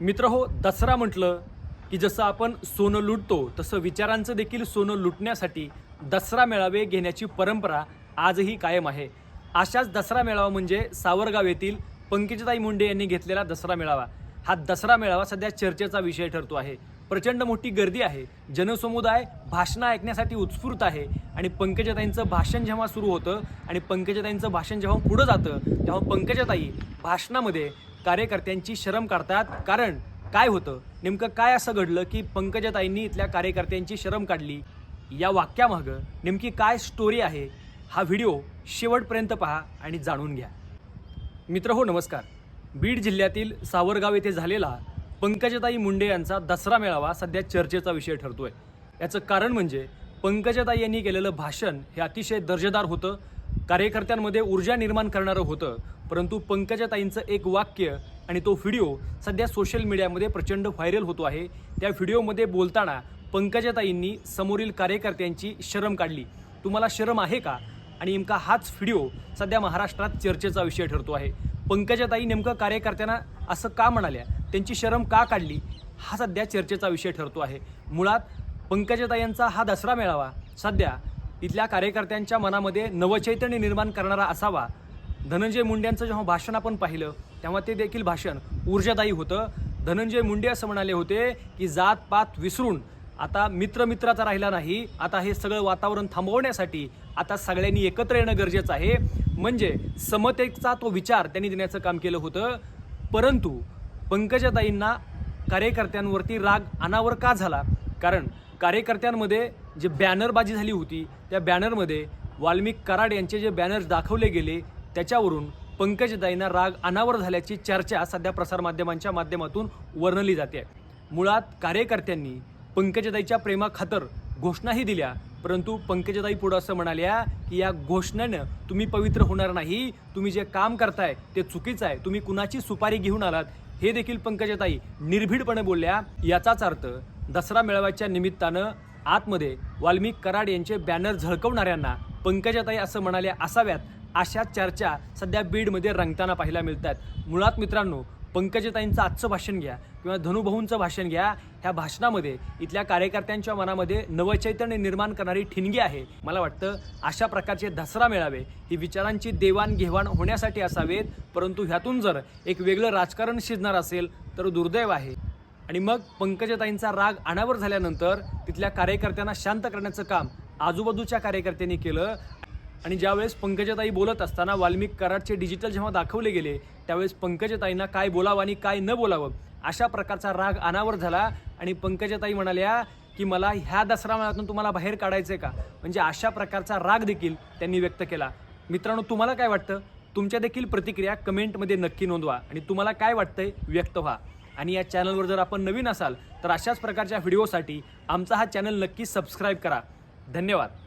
मित्र हो दसरा म्हटलं की जसं आपण सोनं लुटतो तसं विचारांचं देखील सोनं लुटण्यासाठी दसरा मेळावे घेण्याची परंपरा आजही कायम आहे. अशाच दसरा मेळावा म्हणजे सावरगाव येथील पंकजताई मुंडे यांनी घेतलेला दसरा मेळावा. हा दसरा मेळावा सध्या चर्चेचा विषय ठरतो आहे. प्रचंड मोठी गर्दी आहे. जनसमुदाय भाषणं ऐकण्यासाठी उत्स्फूर्त आहे आणि पंकजताईंचं भाषण जेव्हा सुरू होतं आणि पंकजताईंचं भाषण जेव्हा पुढं जातं तेव्हा पंकजताई भाषणामध्ये कार्यकर्त्यांची शरम काढतात. कारण काय होतं? नेमकं काय असं घडलं की पंकजताईंनी इथल्या कार्यकर्त्यांची शरम काढली? या वाक्यामागं नेमकी काय स्टोरी आहे? हा व्हिडिओ शेवटपर्यंत पहा आणि जाणून घ्या. मित्र हो नमस्कार. बीड जिल्ह्यातील सावरगाव येथे झालेला पंकजताई मुंडे यांचा दसरा मेळावा सध्या चर्चेचा विषय ठरतोय. याचं कारण म्हणजे पंकजताई यांनी केलेलं भाषण हे अतिशय दर्जेदार होतं कार्यकर्त्यांमध्ये ऊर्जा निर्माण करणारं होतं. परंतु पंकजाताईंचं एक वाक्य आणि तो व्हिडिओ सध्या सोशल मीडियामध्ये प्रचंड व्हायरल होतो आहे. त्या व्हिडिओमध्ये बोलताना पंकजाताईंनी समोरील कार्यकर्त्यांची शरम काढली. तुम्हाला शरम आहे का? आणि नेमका हाच व्हिडिओ सध्या महाराष्ट्रात चर्चेचा विषय ठरतो आहे. पंकजाताई नेमकं कार्यकर्त्यांना असं का म्हणाल्या? त्यांची शरम का काढली? हा सध्या चर्चेचा विषय ठरतो आहे. मुळात पंकजाताईंचा हा दसरा मेळावा सध्या इथल्या कार्यकर्त्यांच्या मनामध्ये नवचैतन्य निर्माण करणारा असावा. धनंजय मुंडेंचं जेव्हा भाषण आपण पाहिलं तेव्हा ते देखील भाषण ऊर्जादायी होतं. धनंजय मुंडे असं म्हणाले होते की जात पात विसरून आता मित्र मित्राचा राहिला नाही. आता हे सगळं वातावरण थांबवण्यासाठी आता सगळ्यांनी एकत्र येणं गरजेचं आहे. म्हणजे समतेचा तो विचार त्यांनी देण्याचं काम केलं होतं. परंतु पंकजाताईंना कार्यकर्त्यांवरती राग अनावर का झाला? कारण कार्यकर्त्यांमध्ये जे बॅनरबाजी झाली होती त्या बॅनरमध्ये वाल्मिक कराड यांचे जे बॅनर्स दाखवले गेले त्याच्यावरून पंकजताईंना राग अनावर झाल्याची चर्चा सध्या प्रसारमाध्यमांच्या माध्यमातून वर्णली जाते. मुळात कार्यकर्त्यांनी पंकजदाईच्या प्रेमाखातर घोषणाही दिल्या परंतु पंकजदाई पुढं असं म्हणाल्या की या घोषणेनं तुम्ही पवित्र होणार नाही तुम्ही जे काम करताय ते चुकीचं आहे तुम्ही कुणाची सुपारी घेऊन आलात हे देखील पंकजताई निर्भीडपणे बोलल्या. याचाच अर्थ दसरा मेळाव्याच्या निमित्तानं आतमध्ये वाल्मिक कराड यांचे बॅनर झळकवणाऱ्यांना पंकजाताई असं म्हणाले असाव्यात अशा चर्चा सध्या बीडमध्ये रंगताना पाहायला मिळतात मुळात मित्रांनो पंकजताईंचं आजचं भाषण घ्या किंवा धनुभाऊंचं भाषण घ्या ह्या भाषणामध्ये इथल्या कार्यकर्त्यांच्या मनामध्ये नवचैतन्य निर्माण करणारी ठिणगी आहे. मला वाटतं अशा प्रकारचे दसरा मेळावे ही विचारांची देवाणघेवाण होण्यासाठी असावेत परंतु ह्यातून जर एक वेगळं राजकारण शिजणार असेल तर दुर्दैव आहे. आणि मग पंकजताईंचा राग अनावर झाल्यानंतर तिथल्या कार्यकर्त्यांना शांत करण्याचं काम आजूबाजूच्या कार्यकर्त्यांनी केलं. आणि ज्यावेळेस पंकजताई बोलत असताना वाल्मिक कराडचे डिजिटल जेव्हा दाखवले गेले त्यावेळेस पंकजताईंना काय बोलावं आणि काय न बोलावं अशा प्रकारचा राग अनावर झाला. आणि पंकजताई म्हणाल्या की मला ह्या दसरा मेळाव्यातून तुम्हाला बाहेर काढायचं आहे का? म्हणजे अशा प्रकारचा राग देखील त्यांनी व्यक्त केला. मित्रांनो तुम्हाला काय वाटतं? तुमच्या देखील प्रतिक्रिया कमेंटमध्ये नक्की नोंदवा आणि तुम्हाला काय वाटतंय? व्यक्त व्हा. आणि या चॅनलवर जर आपण नवीन असाल तर अशाच प्रकारच्या व्हिडिओसाठी आमचा हा चॅनल नक्की सबस्क्राईब करा. धन्यवाद.